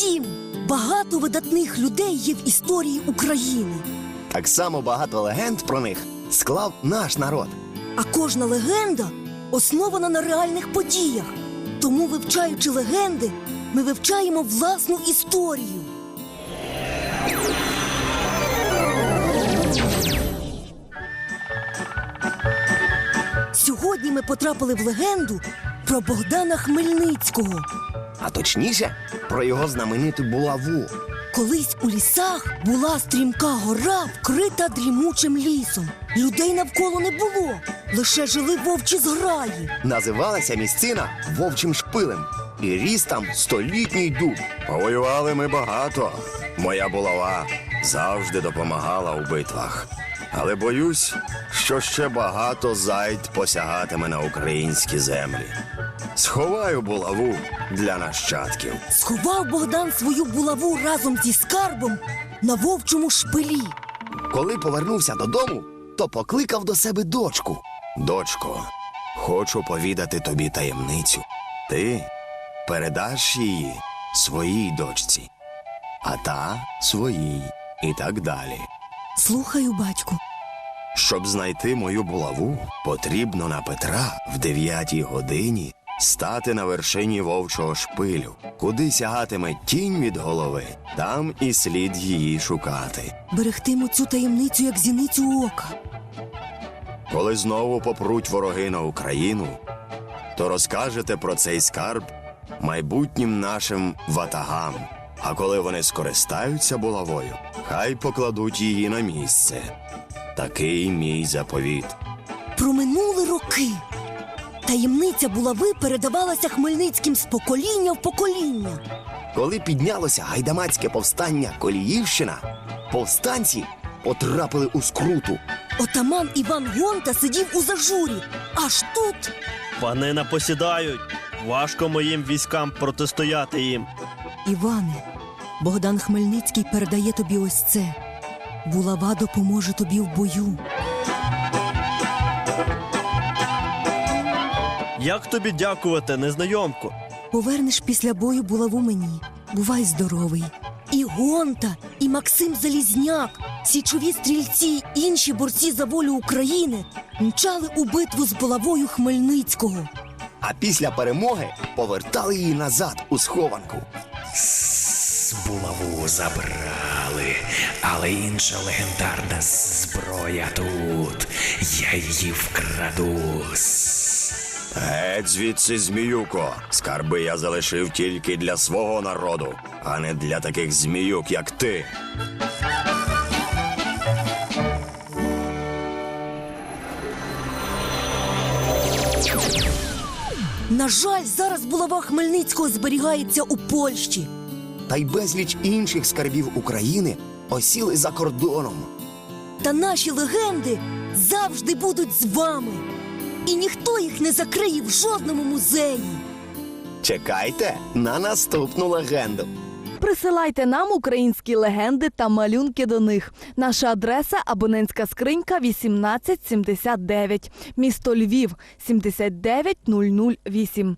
Привіт! Багато видатних людей є в історії України. Так само багато легенд про них склав наш народ. А кожна легенда основана на реальних подіях. Тому, вивчаючи легенди, ми вивчаємо власну історію. Сьогодні ми потрапили в легенду про Богдана Хмельницького. А точніше, про його знамениту булаву. Колись у лісах була стрімка гора, вкрита дрімучим лісом. Людей навколо не було, лише жили вовчі зграї. Називалася місцина вовчим шпилем. І ріс там столітній дуб. Повоювали ми багато. Моя булава завжди допомагала у битвах. Але боюсь, що ще багато зайд посягатиме на українські землі. Сховаю булаву для нащадків. Сховав Богдан свою булаву разом зі скарбом на вовчому шпилі. Коли повернувся додому, то покликав до себе дочку. Дочко, хочу повідати тобі таємницю. Ти передаш її своїй дочці, а та своїй, і так далі. Слухаю, батьку. Щоб знайти мою булаву, потрібно на Петра в дев'ятій годині стати на вершині вовчого шпилю, куди сягатиме тінь від голови, там і слід її шукати. Берегтиму цю таємницю, як зіницю ока. Коли знову попруть вороги на Україну, то розкажете про цей скарб майбутнім нашим ватагам. А коли вони скористаються булавою, хай покладуть її на місце. Такий мій заповіт. Проминули роки. Таємниця булави передавалася Хмельницьким з покоління в покоління. Коли піднялося гайдамацьке повстання Коліївщина, повстанці потрапили у скруту. Отаман Іван Гонта сидів у зажурі. Аж тут Пани напосідають. Важко моїм військам протистояти їм. Іване, Богдан Хмельницький передає тобі ось це. Булава допоможе тобі в бою. Як тобі дякувати, незнайомку? Повернеш після бою булаву мені. Бувай здоровий. І Гонта, і Максим Залізняк, січові стрільці, інші борці за волю України мчали у битву з булавою Хмельницького. А після перемоги повертали її назад у схованку. Булаву забрали, але інша легендарна зброя тут. Я її вкраду. Геть звідси, зміюко. Скарби я залишив тільки для свого народу, а не для таких зміюк, як ти. На жаль, зараз булава Хмельницького зберігається у Польщі. Та й безліч інших скарбів України осіли за кордоном. Та наші легенди завжди будуть з вами. І ніхто їх не закриє в жодному музеї. Чекайте на наступну легенду. Присилайте нам українські легенди та малюнки до них. Наша адреса абонентська скринька 1879, місто Львів 79008.